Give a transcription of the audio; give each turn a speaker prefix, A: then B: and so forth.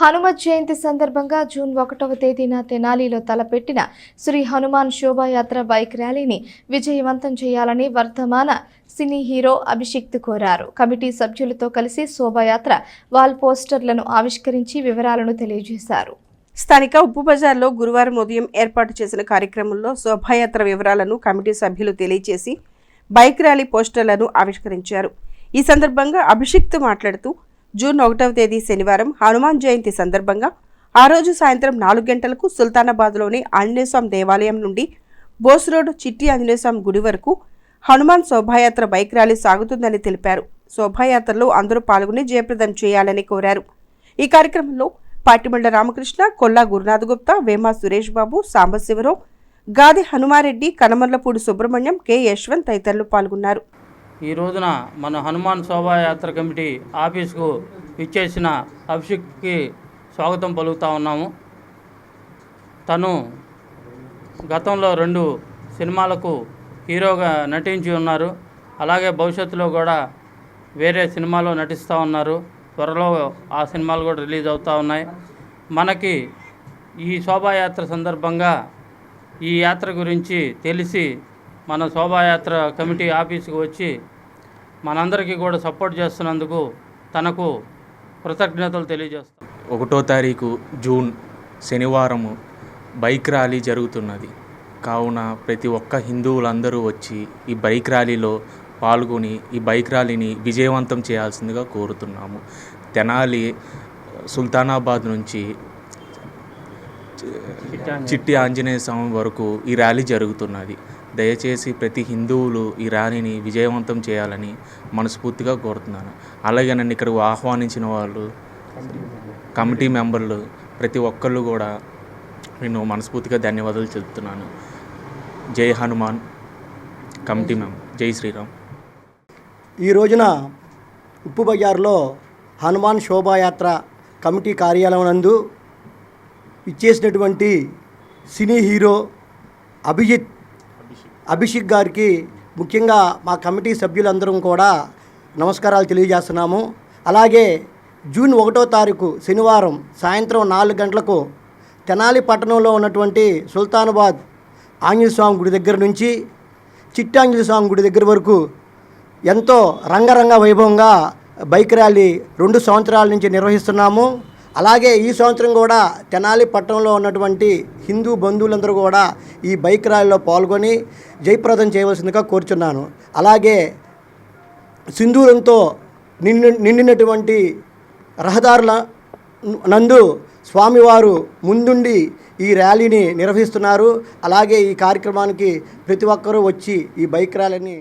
A: హనుమత్ జయంతి సందర్భంగా జూన్ ఒకటవ తేదీన తెనాలిలో తలపెట్టిన శ్రీ హనుమాన్ శోభాయాత్ర బైక్ ర్యాలీని విజయవంతం చేయాలని వర్ధమాన సినీ హీరో అభిషిక్త్ కోరారు. కమిటీ సభ్యులతో కలిసి శోభాయాత్ర వాల్ పోస్టర్లను ఆవిష్కరించి వివరాలను తెలియజేశారు.
B: స్థానిక ఉప్పు బజార్లో గురువారం ఉదయం ఏర్పాటు చేసిన కార్యక్రమంలో శోభాయాత్ర వివరాలను కమిటీ సభ్యులు తెలియజేసి బైక్ ర్యాలీ పోస్టర్లను ఆవిష్కరించారు. ఈ సందర్భంగా అభిషిక్త్ మాట్లాడుతూ జూన్ ఒకటవ తేదీ శనివారం హనుమాన్ జయంతి సందర్భంగా ఆ రోజు సాయంత్రం నాలుగు గంటలకు సుల్తానాబాద్లోని ఆంజనేయస్వామి దేవాలయం నుండి బోస్ రోడ్ చిట్టి ఆంజనేయస్వామి గుడి వరకు హనుమాన్ శోభాయాత్ర బైక్ ర్యాలీ సాగుతుందని తెలిపారు. శోభాయాత్రలో అందరూ పాల్గొని జయప్రదం చేయాలని కోరారు. ఈ కార్యక్రమంలో పాటిమండ రామకృష్ణ కొల్లా గురునాథ్ గుప్తా వేమా సురేష్ బాబు సాంబశివరావు గాది హనుమారెడ్డి కనమర్లపూడి సుబ్రహ్మణ్యం కె యశ్వంత్ తదితరులు పాల్గొన్నారు.
C: ఈ రోజున మన హనుమాన్ శోభాయాత్ర కమిటీ ఆఫీస్కు ఇచ్చేసిన అభిషేక్కి స్వాగతం పలుకుతా ఉన్నాము. తను గతంలో రెండు సినిమాలకు హీరోగా నటించి ఉన్నారు. అలాగే భవిష్యత్తులో కూడా వేరే సినిమాలో నటిస్తూ ఉన్నారు. త్వరలో ఆ సినిమాలు కూడా రిలీజ్ అవుతూ ఉన్నాయి. మనకి ఈ శోభాయాత్ర సందర్భంగా ఈ యాత్ర గురించి తెలిసి మన శోభాయాత్ర కమిటీ ఆఫీస్కి వచ్చి మనందరికీ కూడా సపోర్ట్ చేస్తున్నందుకు తనకు కృతజ్ఞతలు తెలియజేస్తాం.
D: ఒకటో తారీఖు జూన్ శనివారము బైక్ ర్యాలీ జరుగుతున్నది. కావున ప్రతి ఒక్క హిందువులందరూ వచ్చి ఈ బైక్ ర్యాలీలో పాల్గొని ఈ బైక్ ర్యాలీని విజయవంతం చేయాల్సిందిగా కోరుతున్నాము. తెనాలి సుల్తానాబాద్ నుంచి చిట్టి ఆంజనేయ స్వామి వరకు ఈ ర్యాలీ జరుగుతున్నది. దయచేసి ప్రతి హిందువులు ఈ ర్యాలీని విజయవంతం చేయాలని మనస్ఫూర్తిగా కోరుతున్నాను. అలాగే నన్ను ఇక్కడికి ఆహ్వానించిన వాళ్ళు కమిటీ మెంబర్లు ప్రతి ఒక్కళ్ళు కూడా నేను మనస్ఫూర్తిగా ధన్యవాదాలు చెబుతున్నాను. జై హనుమాన్ కమిటీ మెంబర్ జై శ్రీరామ్.
E: ఈ రోజున ఉప్పు బజార్లో హనుమాన్ శోభాయాత్ర కమిటీ కార్యాలయం నందు ఇచ్చేసినటువంటి సినీ హీరో అభిజిత్ అభిషేక్ గారికి ముఖ్యంగా మా కమిటీ సభ్యులందరం కూడా నమస్కారాలు తెలియజేస్తున్నాము. అలాగే జూన్ ఒకటో తారీఖు శనివారం సాయంత్రం నాలుగు గంటలకు తెనాలి పట్టణంలో ఉన్నటువంటి సుల్తానాబాద్ ఆంజనేయ స్వామి గుడి దగ్గర నుంచి చిట్టాంజనేయ స్వామి గుడి దగ్గర వరకు ఎంతో రంగరంగ వైభవంగా బైక్ ర్యాలీ రెండు సంవత్సరాల నుంచి నిర్వహిస్తున్నాము. అలాగే ఈ సంవత్సరం కూడా తెనాలి పట్టణంలో ఉన్నటువంటి హిందూ బంధువులందరూ కూడా ఈ బైక్ ర్యాలీలో పాల్గొని జయప్రదం చేయవలసిందిగా కోరుచున్నాను. అలాగే సింధూరంతో నిండి నిండినటువంటి రహదారుల నందు స్వామివారు ముందుండి ఈ ర్యాలీని నిర్వహిస్తున్నారు. అలాగే ఈ కార్యక్రమానికి ప్రతి ఒక్కరూ వచ్చి ఈ బైక్ ర్యాలీని